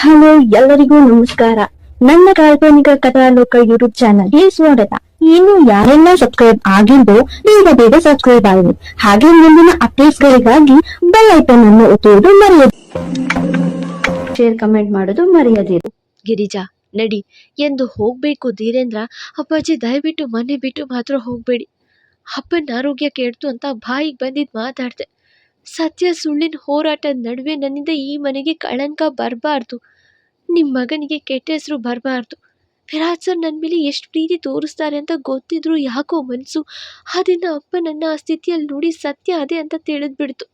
Hello, ಎಲ್ಲರಿಗೂ ನಮಸ್ಕಾರ. ನನ್ನ ಕಾಲ್ಪನಿಕ ಕಥಾಲೋಕ ಯೂಟ್ಯೂಬ್ ಚಾನಲ್ಗೆ ಸ್ವಾಗತ. ಇನ್ನು ಯಾರೆಲ್ಲ ಸಬ್ಸ್ಕ್ರೈಬ್ ಆಗಿದ್ದು ಬೇಗ ಬೇಗ ಸಬ್ಸ್ಕ್ರೈಬ್ ಆಗಿದೆ ಹಾಗೆ ಮುಂದಿನ ಅಪ್ಡೇಟ್ಸ್ ಗಳಿಗಾಗಿ ಬೆಲ್ ಐಕನ್ ಅನ್ನು ಒತ್ತುವುದು ಮರೆಯದು ಶೇರ್ ಕಮೆಂಟ್ ಮಾಡೋದು ಮರೆಯದಿರು ಗಿರಿಜಾ, ನಡಿ. ಎಂದು ಹೋಗ್ಬೇಕು ಧೀರೇಂದ್ರ, ಅಪ್ಪಾಜಿ ದಯವಿಟ್ಟು ಮನೆ ಬಿಟ್ಟು ಮಾತ್ರ ಹೋಗ್ಬೇಡಿ. ಅಪ್ಪನ ಆರೋಗ್ಯ ಕೆಡ್ತು ಅಂತ ಬಾಯಿಗೆ ಬಂದಿದ್ ಮಾತಾಡ್ದೆ ಸತ್ಯ ಸುಳ್ಳಿನ ಹೋರಾಟದ ನಡುವೆ ನನ್ನಿಂದ ಈ ಮನೆಗೆ ಕಳಂಕ ಬರಬಾರ್ದು. ನಿಮ್ಮ ಮಗನಿಗೆ ಕೆಟ್ಟ ಹೆಸರು ಬರಬಾರ್ದು. ವಿರಾಜ್ ಸರ್ ನನ್ನ ಮೇಲೆ ಎಷ್ಟು ಪ್ರೀತಿ ತೋರಿಸ್ತಾರೆ ಅಂತ ಗೊತ್ತಿದ್ರು ಯಾಕೋ ಮನಸ್ಸು ಆ ದಿನ ಅಪ್ಪ ನನ್ನ ಆ ಸ್ಥಿತಿಯಲ್ಲಿ ನೋಡಿ ಸತ್ಯ ಅದೇ ಅಂತ ತಿಳಿದ್ಬಿಡ್ತು.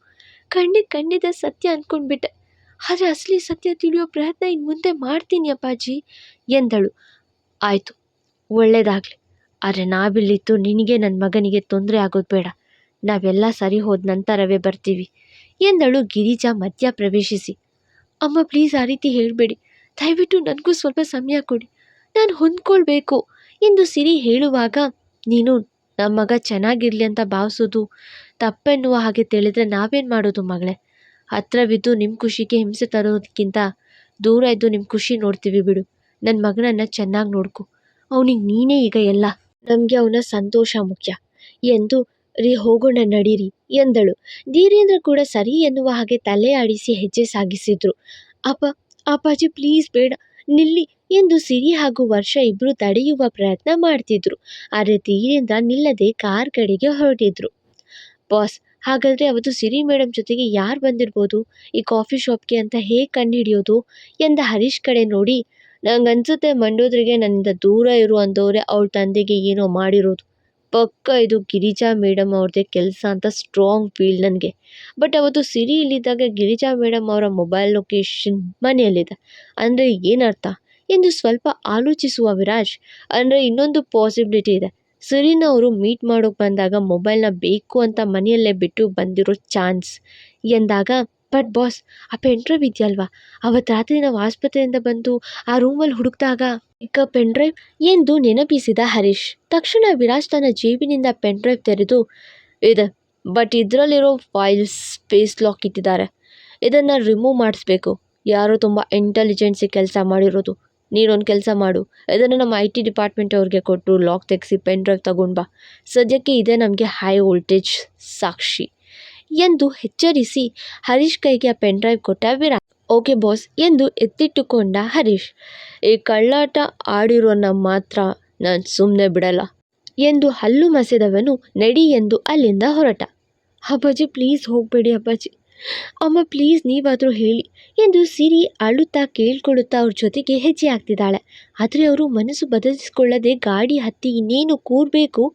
ಕಣ್ಣಿಗೆ ಕಣ್ಣಿದ ಸತ್ಯ ಅಂದ್ಕೊಂಡ್ಬಿಟ್ಟೆ ಆದರೆ ಅಸಲಿ ಸತ್ಯ ತಿಳಿಯೋ ಪ್ರಯತ್ನ ಇನ್ನು ಮುಂದೆ ಮಾಡ್ತೀನಿ ಅಪ್ಪಾಜಿ, ಎಂದಳು. ಆಯಿತು, ಒಳ್ಳೇದಾಗಲಿ. ಆದರೆ ನಾವಿಲ್ಲಿತ್ತು ನಿನಗೆ ನನ್ನ ಮಗನಿಗೆ ತೊಂದರೆ ಆಗೋದು ಬೇಡ. ನಾವೆಲ್ಲ ಸರಿ ಹೋದ ನಂತರವೇ ಬರ್ತೀವಿ ಎಂದಳು ಗಿರಿಜಾ ಮಧ್ಯ ಪ್ರವೇಶಿಸಿ. ಅಮ್ಮ ಪ್ಲೀಸ್ ಆ ರೀತಿ ಹೇಳಬೇಡಿ. ದಯವಿಟ್ಟು ನನಗೂ ಸ್ವಲ್ಪ ಸಮಯ ಕೊಡಿ. ನಾನು ಹೊಂದ್ಕೊಳ್ಬೇಕು ಎಂದು ಸಿರಿ ಹೇಳುವಾಗ, ನೀನು ನಮ್ಮ ಮಗ ಚೆನ್ನಾಗಿರಲಿ ಅಂತ ಭಾವಿಸೋದು ತಪ್ಪೆನ್ನುವ ಹಾಗೆ ತಿಳಿದ್ರೆ ನಾವೇನು ಮಾಡೋದು ಮಗಳೇ? ಹತ್ರವಿದ್ದು ನಿಮ್ಮ ಖುಷಿಗೆ ಹಿಂಸೆ ತರೋದಕ್ಕಿಂತ ದೂರ ಇದ್ದು ನಿಮ್ಮ ಖುಷಿ ನೋಡ್ತೀವಿ ಬಿಡು. ನನ್ನ ಮಗನನ್ನು ಚೆನ್ನಾಗಿ ನೋಡ್ಕೊ. ಅವನಿಗೆ ನೀನೇ ಈಗ ಎಲ್ಲ. ನಮಗೆ ಅವನ ಸಂತೋಷ ಮುಖ್ಯ ಎಂದು ರೀ, ಹೋಗೋಣ ನಡೀರಿ ಎಂದಳು. ಧೀರೇಂದ್ರ ಕೂಡ ಸರಿ ಎನ್ನುವ ಹಾಗೆ ತಲೆ ಆಡಿಸಿ ಹೆಜ್ಜೆ ಸಾಗಿಸಿದ್ರು. ಅಪ್ಪ, ಅಪ್ಪಾಜಿ ಪ್ಲೀಸ್ ಬೇಡ, ನಿಲ್ಲಿ ಎಂದು ಸಿರಿ ಹಾಗೂ ವರ್ಷ ಇಬ್ಬರು ತಡೆಯುವ ಪ್ರಯತ್ನ ಮಾಡ್ತಿದ್ರು. ಆದರೆ ಧೀರೇಂದ್ರ ನಿಲ್ಲದೆ ಕಾರ್ ಕಡೆಗೆ ಹೊರಟಿದ್ರು. ಬಾಸ್, ಹಾಗಾದರೆ ಅವತ್ತು ಸಿರಿ ಮೇಡಮ್ ಜೊತೆಗೆ ಯಾರು ಬಂದಿರ್ಬೋದು? ಈ ಕಾಫಿ ಶಾಪ್ಗೆ ಅಂತ ಹೇಗೆ ಕಂಡುಹಿಡಿಯೋದು ಎಂದ ಹರೀಶ್ ಕಡೆ ನೋಡಿ. ನಂಗನ್ಸುತ್ತೆ ಮಂಡೋದ್ರಿಗೆ ನನ್ನಿಂದ ದೂರ ಇರು ಅಂದವರೇ, ಅವಳ ತಂದೆಗೆ ಏನೋ ಮಾಡಿರೋದು. ಪಕ್ಕ ಇದು ಗಿರಿಜಾ ಮೇಡಮ್ ಅವ್ರದ್ದೇ ಕೆಲಸ ಅಂತ ಸ್ಟ್ರಾಂಗ್ ಫೀಲ್ ನನಗೆ. ಬಟ್ ಅವತ್ತು ಸಿರಿ ಇಲ್ಲಿದ್ದಾಗ ಗಿರಿಜಾ ಮೇಡಮ್ ಅವರ ಮೊಬೈಲ್ ಲೊಕೇಶನ್ ಮನೆಯಲ್ಲಿದೆ. ಅಂದರೆ ಏನರ್ಥ ಎಂದು ಸ್ವಲ್ಪ ಆಲೋಚಿಸುವ ವಿರಾಜ್. ಅಂದರೆ ಇನ್ನೊಂದು ಪಾಸಿಬಿಲಿಟಿ ಇದೆ. ಸಿರಿನ ಅವರು ಮೀಟ್ ಮಾಡೋಕೆ ಬಂದಾಗ ಮೊಬೈಲ್ನ ಬೇಕು ಅಂತ ಮನೆಯಲ್ಲೇ ಬಿಟ್ಟು ಬಂದಿರೋ ಚಾನ್ಸ್ ಎಂದಾಗ ಬಟ್ ಬಾಸ್ ಆ ಪೆನ್ ಡ್ರೈವ್ ಇದೆಯಲ್ವಾ? ಅವತ್ತು ರಾತ್ರಿ ನಾವು ಆಸ್ಪತ್ರೆಯಿಂದ ಬಂದು ಆ ರೂಮಲ್ಲಿ ಹುಡುಕಿದಾಗ ಪೆನ್ ಡ್ರೈವ್ ಎಂದು ನೆನಪಿಸಿದ ಹರೀಶ್. ತಕ್ಷಣ ವಿರಾಜ್ ತನ್ನ ಜೇಬಿನಿಂದ ಪೆನ್ ಡ್ರೈವ್ ತೆರೆದು, ಇದೆ ಬಟ್ ಇದರಲ್ಲಿರೋ ಫೈಲ್ಸ್ ಸ್ಪೇಸ್ ಲಾಕ್ ಇಟ್ಟಿದ್ದಾರೆ. ಇದನ್ನು ರಿಮೂವ್ ಮಾಡಿಸ್ಬೇಕು. ಯಾರೋ ತುಂಬ ಇಂಟೆಲಿಜೆನ್ಸಿ ಕೆಲಸ ಮಾಡಿರೋದು. ನೀನೊಂದು ಕೆಲಸ ಮಾಡು. ಇದನ್ನು ನಮ್ಮ ಐ ಟಿ ಡಿಪಾರ್ಟ್ಮೆಂಟ್ ಅವ್ರಿಗೆ ಕೊಟ್ಟು ಲಾಕ್ ತೆಗೆಸಿ ಪೆನ್ ಡ್ರೈವ್ ತಗೊಂಡು ಬಾ. ಸದ್ಯಕ್ಕೆ ಇದೆ ನಮಗೆ ಹೈ ವೋಲ್ಟೇಜ್ ಸಾಕ್ಷಿ. ಎಂದು ಎಚ್ಚರಿಸಿ ಹರೀಶ್ ಕೈಗೆ ಪೆನ್ ಡ್ರೈವ್ ಕೊಟ್ಟ ವಿರಾಟ್. ಓಕೆ ಬಾಸ್ ಎಂದು ಎತ್ತಿಟ್ಟುಕೊಂಡ ಹರೀಶ್. ಈ ಕಳ್ಳಾಟ ಆಡಿರೋನ ಮಾತ್ರ ನಾನು ಸುಮ್ಮನೆ ಬಿಡಲ್ಲ ಎಂದು ಹಲ್ಲು ಮಸೆದವನು ನಡಿ ಎಂದು ಅಲ್ಲಿಂದ ಹೊರಟ. ಅಪ್ಪಾಜಿ ಪ್ಲೀಸ್ ಹೋಗಬೇಡಿ ಅಪ್ಪಾಜಿ. ಅಮ್ಮ ಪ್ಲೀಸ್ ನೀವಾದರೂ ಹೇಳಿ ಎಂದು ಸಿರಿ ಅಳುತ್ತಾ ಕೇಳ್ಕೊಳ್ಳುತ್ತಾ ಅವ್ರ ಜೊತೆಗೆ ಹೆಜ್ಜೆ ಆಗ್ತಿದ್ದಾಳೆ ಆದರೆ ಅವರು ಮನಸ್ಸು ಬದಲಿಸಿಕೊಳ್ಳದೆ ಗಾಡಿ ಹತ್ತಿ ಇನ್ನೇನು ಕೂರಬೇಕು?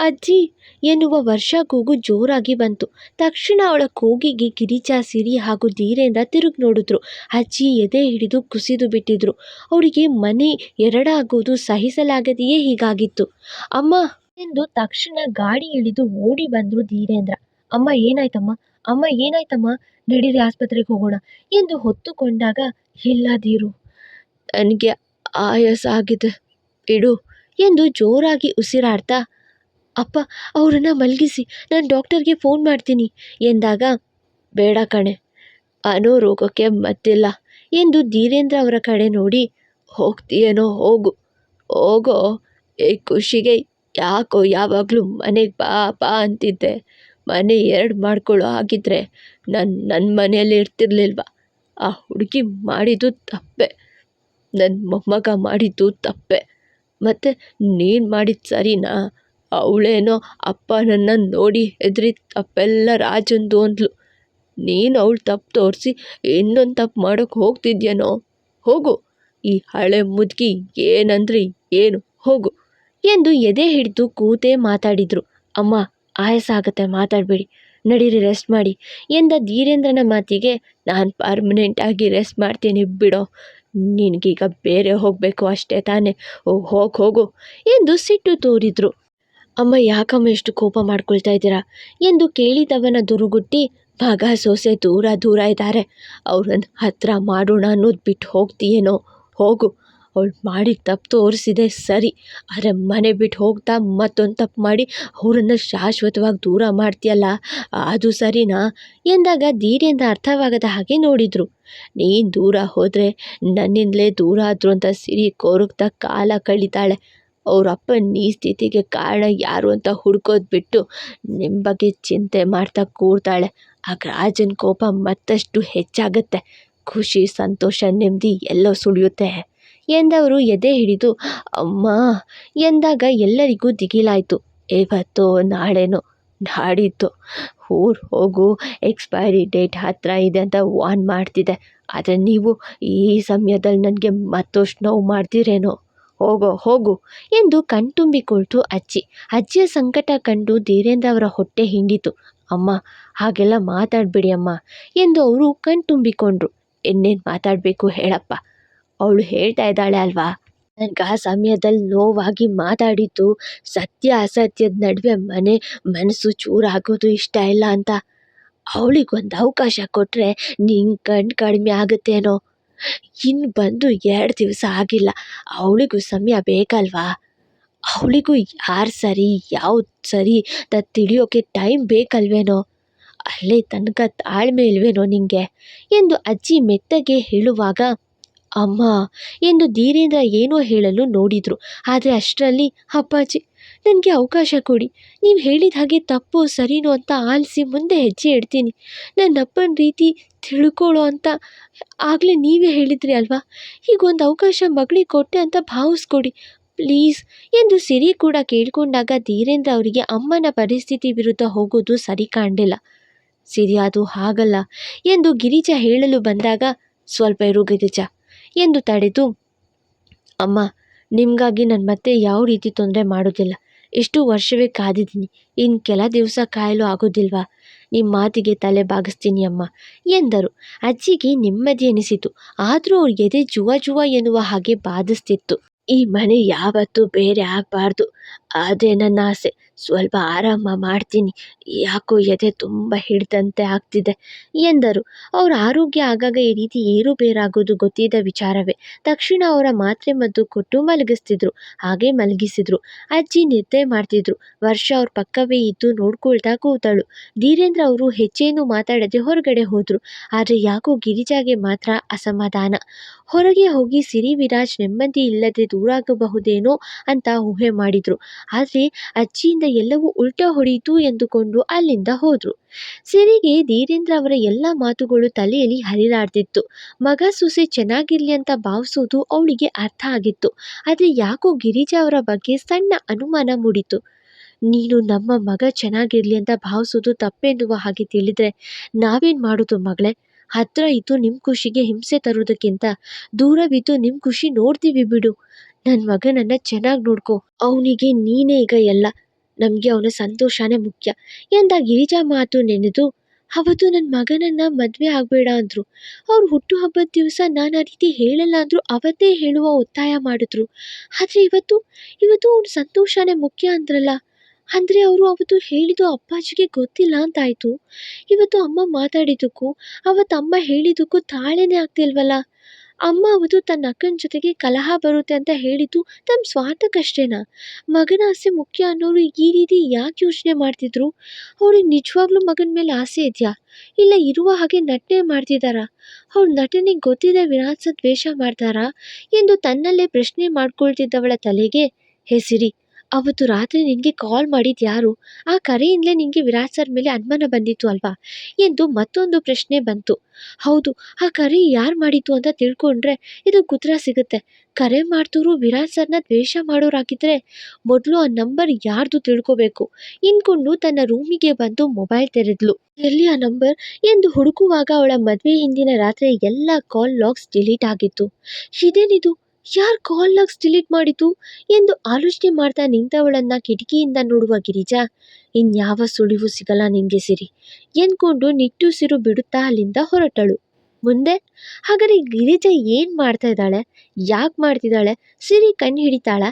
ಅಜ್ಜಿ ಎನ್ನುವ ವರ್ಷ ಕೂಗು ಜೋರಾಗಿ ಬಂತು. ತಕ್ಷಣ ಅವಳ ಕೂಗಿಗೆ ಗಿರಿಜಾ, ಸಿರಿ ಹಾಗೂ ಧೀರೆಯಿಂದ ತಿರುಗಿ ನೋಡಿದ್ರು. ಅಜ್ಜಿ ಎದೆ ಹಿಡಿದು ಕುಸಿದು ಬಿಟ್ಟಿದ್ರು. ಅವರಿಗೆ ಮನೆ ಎರಡಾಗೋದು ಸಹಿಸಲಾಗದೆಯೇ ಹೀಗಾಗಿತ್ತು. ಅಮ್ಮ ಎಂದು ತಕ್ಷಣ ಗಾಡಿ ಇಳಿದು ಓಡಿ ಬಂದ್ರು ಧೀರೇಂದ್ರ. ಅಮ್ಮ, ಏನಾಯ್ತಮ್ಮ? ಅಮ್ಮ ಏನಾಯ್ತಮ್ಮ? ನಡೀರಿ ಆಸ್ಪತ್ರೆಗೆ ಹೋಗೋಣ ಎಂದು ಹೊತ್ತುಕೊಂಡಾಗ ಇಲ್ಲ ದೀರು ನನಗೆ ಆಯಾಸ ಆಗಿದೆ, ಇಡು ಎಂದು ಜೋರಾಗಿ ಉಸಿರಾಡ್ತಾ, ಅಪ್ಪ, ಅವರನ್ನು ಮಲಗಿಸಿ, ನಾನು ಡಾಕ್ಟರ್ಗೆ ಫೋನ್ ಮಾಡ್ತೀನಿ ಎಂದಾಗ, ಬೇಡ ಕಣೆ ಅನಾರೋಗ್ಯಕ್ಕೆ ಮತ್ತಿಲ್ಲ ಎಂದು ಧೀರೇಂದ್ರ ಅವರ ಕಡೆ ನೋಡಿ, ಹೋಗ್ತೀಯೇನೋ, ಹೋಗು, ಹೋಗೋ, ಈ ಖುಷಿಗೆ ಯಾಕೋ ಯಾವಾಗಲೂ ಮನೆಗೆ ಬಾ ಬಾ ಅಂತಿದ್ದೆ. ಮನೆ ಎರಡು ಮಾಡ್ಕೊಳ್ಳೋ ಹಾಗಿದ್ರೆ ನಾನು ನನ್ನ ಮನೆಯಲ್ಲಿ ಇರ್ತಿರ್ಲಿಲ್ವಾ? ಆ ಹುಡುಗಿ ಮಾಡಿದ್ದು ತಪ್ಪೆ. ನನ್ನ ಮೊಮ್ಮಗ ಮಾಡಿದ್ದು ತಪ್ಪೆ. ಮತ್ತು ನೀನು ಮಾಡಿದ್ದು ಸರಿನಾ? ಅವಳೇನೋ ಅಪ್ಪ ನನ್ನ ನೋಡಿ ಹೆದರಿ ತಪ್ಪೆಲ್ಲ ರಾಜಂದು ಅಂದ್ಲು. ನೀನು ಅವಳು ತಪ್ಪು ತೋರಿಸಿ ಇನ್ನೊಂದು ತಪ್ಪು ಮಾಡೋಕ್ಕೆ ಹೋಗ್ತಿದ್ಯೇನೋ? ಹೋಗು. ಈ ಹಳೆ ಮುದುಕಿ ಏನಂದ್ರಿ ಏನು? ಹೋಗು. ಎಂದು ಎದೆ ಹಿಡಿದು ಕೂತೇ ಮಾತಾಡಿದರು. ಅಮ್ಮ ಆಯಾಸ ಮಾತಾಡಬೇಡಿ. ನಡೀರಿ ರೆಸ್ಟ್ ಮಾಡಿ. ಎಂದ ಧೀರೇಂದ್ರನ ಮಾತಿಗೆ, ನಾನು ಪರ್ಮನೆಂಟಾಗಿ ರೆಸ್ಟ್ ಮಾಡ್ತೀನಿ ಬಿಡೋ. ನಿನಗೀಗ ಬೇರೆ ಹೋಗಬೇಕು ಅಷ್ಟೇ ತಾನೇ. ಹೋಗಿ, ಹೋಗು ಎಂದು ಸಿಟ್ಟು ತೋರಿದ್ರು. ಅಮ್ಮ, ಯಾಕಮ್ಮ ಎಷ್ಟು ಕೋಪ ಮಾಡ್ಕೊಳ್ತಾ ಇದ್ದೀರಾ? ಎಂದು ಕೇಳಿದವನ ದುರುಗುಟ್ಟಿ ಮಗ ಸೋಸೆ ದೂರ ದೂರ ಇದ್ದಾರೆ. ಅವ್ರನ್ನ ಹತ್ರ ಮಾಡೋಣ ಅನ್ನೋದು ಬಿಟ್ಟು ಹೋಗ್ತೀಯೇನೋ? ಹೋಗು. ಅವಳು ಮಾಡಿದ ತಪ್ಪು ತೋರಿಸಿದೆ, ಸರಿ. ಆದರೆ ಮನೆ ಬಿಟ್ಟು ಹೋಗ್ತಾ ಮತ್ತೊಂದು ತಪ್ಪು ಮಾಡಿ ಅವರನ್ನು ಶಾಶ್ವತವಾಗಿ ದೂರ ಮಾಡ್ತೀಯಲ್ಲ? ಅದು ಸರಿನಾ? ಎಂದಾಗ ಧೀರೇಂದ್ರ ಅರ್ಥವಾಗದ ಹಾಗೆ ನೋಡಿದರು. ನೀನು ದೂರ ಹೋದರೆ ನನ್ನಿಂದಲೇ ದೂರ ಆದರು ಅಂತ ಸಿರಿ ಕೊರಗ್ತಾ ಕಾಲ ಕಳೀತಾಳೆ. ಅವ್ರ ಅಪ್ಪನ ಈ ಸ್ಥಿತಿಗೆ ಕಾರಣ ಯಾರು ಅಂತ ಹುಡ್ಕೋದು ಬಿಟ್ಟು ನಿಮ್ಮ ಬಗ್ಗೆ ಚಿಂತೆ ಮಾಡ್ತಾ ಕೂರ್ತಾಳೆ. ಆಗ ರಾಜನ ಕೋಪ ಮತ್ತಷ್ಟು ಹೆಚ್ಚಾಗುತ್ತೆ. ಖುಷಿ, ಸಂತೋಷ ನೆಮ್ಮದಿ ಎಲ್ಲೋ ಸುಳಿಯುತ್ತೆ. ಎಂದವರು ಎದೆ ಹಿಡಿದು, ಅಮ್ಮ, ಎಂದಾಗ ಎಲ್ಲರಿಗೂ ದಿಗಿಲಾಯಿತು. ಇವತ್ತು ನಾಳೆನೋ ನಾಡಿದ್ದು. ಊರು ಹೋಗು ಎಕ್ಸ್ಪೈರಿ ಡೇಟ್ ಹತ್ತಿರ ಇದೆ ಅಂತ ವಾನ್ ಮಾಡ್ತಿದೆ. ಆದರೆ ನೀವು ಈ ಸಮಯದಲ್ಲಿ ನನಗೆ ಮತ್ತಷ್ಟು ನೋವು ಮಾಡ್ತೀರೇನೋ? ಹೋಗೋ, ಹೋಗು, ಎಂದು ಕಣ್ತುಂಬಿಕೊಳ್ತು ಅಜ್ಜಿ. ಅಜ್ಜಿಯ ಸಂಕಟ ಕಂಡು ಧೀರೇಂದ್ರ ಅವರ ಹೊಟ್ಟೆ ಹಿಂಡಿತು. ಅಮ್ಮ, ಹಾಗೆಲ್ಲ ಮಾತಾಡಬೇಡಿ ಅಮ್ಮ, ಎಂದು ಅವರು ಕಣ್ತುಂಬಿಕೊಂಡ್ರು. ಇನ್ನೇನು ಮಾತಾಡಬೇಕು ಹೇಳಪ್ಪ. ಅವಳು ಹೇಳ್ತಾ ಇದ್ದಾಳೆ ಅಲ್ವಾ? ನನ್ಗೆ ಆ ಸಮಯದಲ್ಲಿ ನೋವಾಗಿ ಮಾತಾಡಿದ್ದು ಸತ್ಯ ಅಸತ್ಯದ ನಡುವೆ ಮನೆ ಮನಸ್ಸು ಚೂರಾಗೋದು ಇಷ್ಟ ಇಲ್ಲ ಅಂತ. ಅವಳಿಗೊಂದು ಅವಕಾಶ ಕೊಟ್ಟರೆ ನಿಂಗೆ ಕಣ್ಣು ಕಡಿಮೆ ಆಗುತ್ತೇನೋ? ಇನ್ನು ಬಂದು ಎರಡು ದಿವಸ ಆಗಿಲ್ಲ. ಅವಳಿಗೂ ಸಮಯ ಬೇಕಲ್ವಾ? ಅವಳಿಗೂ ಯಾರು ಸರಿ ಯಾವ್ದು ಸರಿ ತ ತಿಳಿಯೋಕೆ ಟೈಮ್ ಬೇಕಲ್ವೇನೋ? ಅಲ್ಲೇ ತನಕ ತಾಳ್ಮೆ ಇಲ್ವೇನೋ ನಿಂಗೆ? ಎಂದು ಅಜ್ಜಿ ಮೆತ್ತಗೆ ಹೇಳುವಾಗ ಅಮ್ಮ, ಎಂದು ಧೀರೇಂದ್ರ ಏನೋ ಹೇಳಲು ನೋಡಿದರು. ಆದರೆ ಅಷ್ಟರಲ್ಲಿ, ಅಪ್ಪಾಜಿ, ನನಗೆ ಅವಕಾಶ ಕೊಡಿ. ನೀವು ಹೇಳಿದ ಹಾಗೆ ತಪ್ಪು, ಸರಿನೋ ಅಂತ ಆಲಿಸಿ ಮುಂದೆ ಹೆಜ್ಜೆ ಇಡ್ತೀನಿ. ನನ್ನ ಅಪ್ಪನ ರೀತಿ ತಿಳ್ಕೊಳ್ಳೋ ಅಂತ ಆಗಲೇ ನೀವೇ ಹೇಳಿದ್ರಿ ಅಲ್ವಾ? ಹೀಗೊಂದು ಅವಕಾಶ ಮಗಳಿಗೆ ಕೊಟ್ಟೆ ಅಂತ ಭಾವಿಸ್ಕೊಡಿ. ಪ್ಲೀಸ್, ಎಂದು ಸಿರಿ ಕೂಡ ಕೇಳಿಕೊಂಡಾಗ ಧೀರೇಂದ್ರ ಅವರಿಗೆ ಅಮ್ಮನ ಪರಿಸ್ಥಿತಿ ವಿರುದ್ಧ ಹೋಗೋದು ಸರಿ ಕಾಣಲಿಲ್ಲ. ಸಿರಿ, ಅದು ಹಾಗಲ್ಲ, ಎಂದು ಗಿರಿಜಾ ಹೇಳಲು ಬಂದಾಗ, ಸ್ವಲ್ಪ ಇರು ಗಿರಿಜಾ ಎಂದು ತಡೆದು, ಅಮ್ಮ, ನಿಮಗಾಗಿ ನಾನು ಮತ್ತೆ ಯಾವ ರೀತಿ ತೊಂದರೆ ಮಾಡೋದಿಲ್ಲ. ಇಷ್ಟು ವರ್ಷವೇ ಕಾದಿದ್ದೀನಿ. ಇನ್ನು ಕೆಲ ದಿವಸ ಕಾಯಲು ಆಗೋದಿಲ್ವಾ? ನಿಮ್ಮ ಮಾತಿಗೆ ತಲೆ ಬಾಗಿಸ್ತೀನಿ ಅಮ್ಮ, ಎಂದರು. ಅಜ್ಜಿಗೆ ನೆಮ್ಮದಿ ಎನಿಸಿತು. ಆದರೂ ಅವ್ರ ಎದೆ ಜುವ ಜುವ ಎನ್ನುವ ಹಾಗೆ ಬಾಧಿಸ್ತಿತ್ತು. ಈ ಮನೆ ಯಾವತ್ತೂ ಬೇರೆ ಆಗಬಾರ್ದು. ಅದೇ ನನ್ನ ಆಸೆ ಸ್ವಲ್ಪ ಆರಾಮ ಮಾಡ್ತೀನಿ. ಯಾಕೋ ಎದೆ ತುಂಬ ಹಿಡಿದಂತೆ ಆಗ್ತಿದೆ ಎಂದರು. ಅವರ ಆರೋಗ್ಯ ಆಗಾಗ ಈ ರೀತಿ ಏರುಪೇರಾಗೋದು ಗೊತ್ತಿದ್ದ ವಿಚಾರವೇ. ತಕ್ಷಣ ಅವರ ಮಾತ್ರೆ ಮದ್ದು ಕೊಟ್ಟು ಮಲಗಿಸ್ತಿದ್ರು. ಹಾಗೆ ಮಲಗಿಸಿದ್ರು. ಅಜ್ಜಿ ನಿದ್ದೆ ಮಾಡ್ತಿದ್ರು. ವರ್ಷ ಅವ್ರ ಪಕ್ಕವೇ ಇದ್ದು ನೋಡ್ಕೊಳ್ತಾ ಕೂತಳು. ಧೀರೇಂದ್ರ ಅವರು ಹೆಚ್ಚೇನು ಮಾತಾಡದೆ ಹೊರಗಡೆ ಹೋದರು. ಆದರೆ ಯಾಕೋ ಗಿರಿಜಾಗೆ ಮಾತ್ರ ಅಸಮಾಧಾನ. ಹೊರಗೆ ಹೋಗಿ ಸಿರಿ ವಿರಾಜ್ ನೆಮ್ಮದಿ ಇಲ್ಲದೆ ದೂರಾಗಬಹುದೇನೋ ಅಂತ ಊಹೆ ಮಾಡಿದ್ರು. ಆದರೆ ಅಜ್ಜಿಯಿಂದ ಎಲ್ಲವೂ ಉಲ್ಟಾ ಹೊಡೆಯಿತು ಎಂದುಕೊಂಡು ಅಲ್ಲಿಂದ ಹೋದರು. ಸಿರಿಗೆ ಧೀರೇಂದ್ರ ಅವರ ಎಲ್ಲ ಮಾತುಗಳು ತಲೆಯಲ್ಲಿ ಹರಿದಾಡ್ತಿತ್ತು. ಮಗ ಸೊಸೆ ಚೆನ್ನಾಗಿರಲಿ ಅಂತ ಭಾವಿಸೋದು ಅವಳಿಗೆ ಅರ್ಥ ಆಗಿತ್ತು. ಆದರೆ ಯಾಕೋ ಗಿರಿಜಾ ಅವರ ಬಗ್ಗೆ ಸಣ್ಣ ಅನುಮಾನ ಮೂಡಿತು. ನೀನು ನಮ್ಮ ಮಗ ಚೆನ್ನಾಗಿರಲಿ ಅಂತ ಭಾವಿಸೋದು ತಪ್ಪೆನ್ನುವ ಹಾಗೆ ತಿಳಿದ್ರೆ ನಾವೇನು ಮಾಡೋದು ಮಗಳೇ? ಹತ್ರ ಇದ್ದು ನಿಮ್ಮ ಖುಷಿಗೆ ಹಿಂಸೆ ತರುವುದಕ್ಕಿಂತ ದೂರವಿದ್ದು ನಿಮ್ಮ ಖುಷಿ ನೋಡ್ತೀವಿ ಬಿಡು. ನನ್ನ ಮಗನನ್ನ ಚೆನ್ನಾಗಿ ನೋಡ್ಕೊ. ಅವನಿಗೆ ನೀನೇ ಈಗ ಎಲ್ಲ. ನಮಗೆ ಅವನ ಸಂತೋಷನೇ ಮುಖ್ಯ. ಎಂದ ಗಿರಿಜಾ ಮಾತು ನೆನೆದು, ಅವತ್ತು ನನ್ನ ಮಗನನ್ನ ಮದುವೆ ಆಗಬೇಡ ಅಂದರು. ಅವ್ರ ಹುಟ್ಟುಹಬ್ಬದ ದಿವಸ ನಾನು ಆ ರೀತಿ ಹೇಳಲ್ಲ ಅಂದ್ರು, ಅವತ್ತೇ ಹೇಳುವ ಒತ್ತಾಯ ಮಾಡಿದ್ರು. ಆದರೆ ಇವತ್ತು ಇವತ್ತು ಅವ್ನ ಸಂತೋಷನೇ ಮುಖ್ಯ ಅಂದ್ರಲ್ಲ. ಅಂದರೆ ಅವರು ಅವತ್ತು ಹೇಳಿದ್ದು ಅಪ್ಪಾಜಿಗೆ ಗೊತ್ತಿಲ್ಲ ಅಂತಾಯಿತು. ಇವತ್ತು ಅಮ್ಮ ಮಾತಾಡಿದ್ದಕ್ಕೂ, ಅವತ್ತು ಅಮ್ಮ ಹೇಳಿದ್ದಕ್ಕೂ ತಾಳೇನೇ ಆಗ್ತಿಲ್ವಲ್ಲ. ಅಮ್ಮ ಅವತ್ತು ತನ್ನ ಅಕ್ಕನ ಜೊತೆಗೆ ಕಲಹ ಬರುತ್ತೆ ಅಂತ ಹೇಳಿದ್ದು ತಮ್ಮ ಸ್ವಾರ್ಥಕ್ಕಷ್ಟೇನಾ? ಮಗನ ಆಸೆ ಮುಖ್ಯ ಅನ್ನೋರು ಈ ರೀತಿ ಯಾಕೆ ಯೋಚನೆ ಮಾಡ್ತಿದ್ರು? ಅವ್ರಿಗೆ ನಿಜವಾಗ್ಲೂ ಮಗನ ಮೇಲೆ ಆಸೆ ಇದೆಯಾ? ಇಲ್ಲ ಇರುವ ಹಾಗೆ ನಟನೆ ಮಾಡ್ತಿದ್ದಾರಾ ಅವ್ರ ನಟನೆ ಗೊತ್ತಿದೆ ವಿರಾಟ್ಸ ದ್ವೇಷ ಮಾಡ್ತಾರಾ? ಎಂದು ತನ್ನಲ್ಲೇ ಪ್ರಶ್ನೆ ಮಾಡ್ಕೊಳ್ತಿದ್ದವಳ ತಲೆಗೆ, ಹೇ ಸಿರಿ ಅವತ್ತು ರಾತ್ರಿ ನಿನಗೆ ಕಾಲ್ ಮಾಡಿದ್ದು ಯಾರು? ಆ ಕರೆಯಿಂದಲೇ ನಿನಗೆ ವಿರಾಟ್ ಸರ್ ಮೇಲೆ ಅನುಮಾನ ಬಂದಿತ್ತು ಅಲ್ವಾ? ಎಂದು ಮತ್ತೊಂದು ಪ್ರಶ್ನೆ ಬಂತು. ಹೌದು, ಆ ಕರೆ ಯಾರು ಮಾಡಿತ್ತು ಅಂತ ತಿಳ್ಕೊಂಡ್ರೆ ಇದು ಕುತ್ರ ಸಿಗುತ್ತೆ. ಕರೆ ಮಾಡ್ತೋರು ವಿರಾಟ್ ಸರ್ನ ದ್ವೇಷ ಮಾಡೋರಾಗಿದ್ದರೆ ಮೊದಲು ಆ ನಂಬರ್ ಯಾರ್ದು ತಿಳ್ಕೋಬೇಕು? ಇನ್ಕೊಂಡು ತನ್ನ ರೂಮಿಗೆ ಬಂದು ಮೊಬೈಲ್ ತೆರೆದ್ಲು. ಎಲ್ಲಿ ಆ ನಂಬರ್ ಎಂದು ಹುಡುಕುವಾಗ ಅವಳ ಮದುವೆ ಹಿಂದಿನ ರಾತ್ರಿ ಎಲ್ಲ ಕಾಲ್ ಲಾಗ್ಸ್ ಡಿಲೀಟ್ ಆಗಿತ್ತು. ಇದೇನಿದು? ಯಾರು ಲಾಗ್ಸ್ ಡಿಲೀಟ್ ಮಾಡಿತು ಎಂದು ಆಲೋಚನೆ ಮಾಡ್ತಾ ನಿಂತವಳನ್ನ ಕಿಟಕಿಯಿಂದ ನೋಡುವ ಗಿರಿಜಾ. ಇನ್ಯಾವ ಸುಳಿವು ಸಿಗಲ್ಲ ನಿನ್ಗೆ ಸಿರಿ. ಎಂದ್ಕೊಂಡು ನಿಟ್ಟುಸಿರು ಬಿಡುತ್ತಾ ಅಲ್ಲಿಂದ ಹೊರಟಳು. ಮುಂದೆ? ಹಾಗಾದ್ರೆ ಗಿರಿಜಾ ಏನು ಮಾಡ್ತಾ ಇದ್ದಾಳೆ? ಯಾಕೆ ಮಾಡ್ತಿದ್ದಾಳೆ? ಸಿರಿ ಕಣ್ಣು ಹಿಡಿತಾಳ.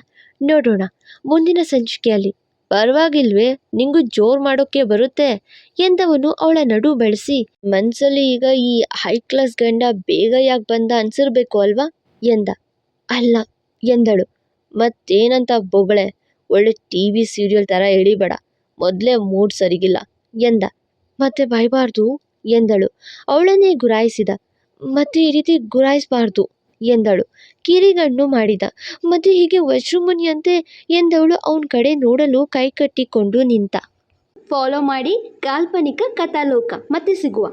ನೋಡೋಣ. ಮುಂದಿನ ಸಂಚಿಕೆಯಲ್ಲಿ. ಪರವಾಗಿಲ್ವೇ, ನಿಂಗೂ ಜೋರು ಮಾಡೋಕ್ಕೆ ಬರುತ್ತೆ ಎಂದವನು ಅವಳ ನಡು ಬೆಳೆಸಿ. ಮನ್ಸಲ್ಲಿ ಈಗ ಈ ಹೈ ಕ್ಲಾಸ್ ಗಂಡ ಬೇಗ ಯಾಕೆ ಬಂದ ಅನ್ಸಿರ್ಬೇಕು ಅಲ್ವಾ? ಎಂದ. ಅಲ್ಲ ಎಂದಳು. ಮತ್ತೇನಂತ ಬೊಗಳೆ, ಒಳ್ಳೆ ಟಿ ವಿ ಸೀರಿಯಲ್ ಥರ ಎಳಿಬೇಡ, ಮೊದಲೇ ಮೂಡ್ ಸರಿಗಿಲ್ಲ ಎಂದ. ಮತ್ತೆ ಬೈಬಾರ್ದು ಎಂದಳು. ಅವಳನ್ನೇ ಗುರಾಯಿಸಿದ. ಮತ್ತೆ ಈ ರೀತಿ ಗುರಾಯಿಸಬಾರ್ದು ಎಂದಳು. ಕಿರಿಗಣ್ಣು ಮಾಡಿದ. ಮತ್ತೆ ಹೀಗೆ ವಜ್ರಮುನಿಯಂತೆ ಎಂದವಳು ಅವನ ಕಡೆ ನೋಡಲು ಕೈ ಕಟ್ಟಿಕೊಂಡು ನಿಂತ. ಫಾಲೋ ಮಾಡಿ ಕಾಲ್ಪನಿಕ ಕಥಾಲೋಕ. ಮತ್ತೆ ಸಿಗುವ.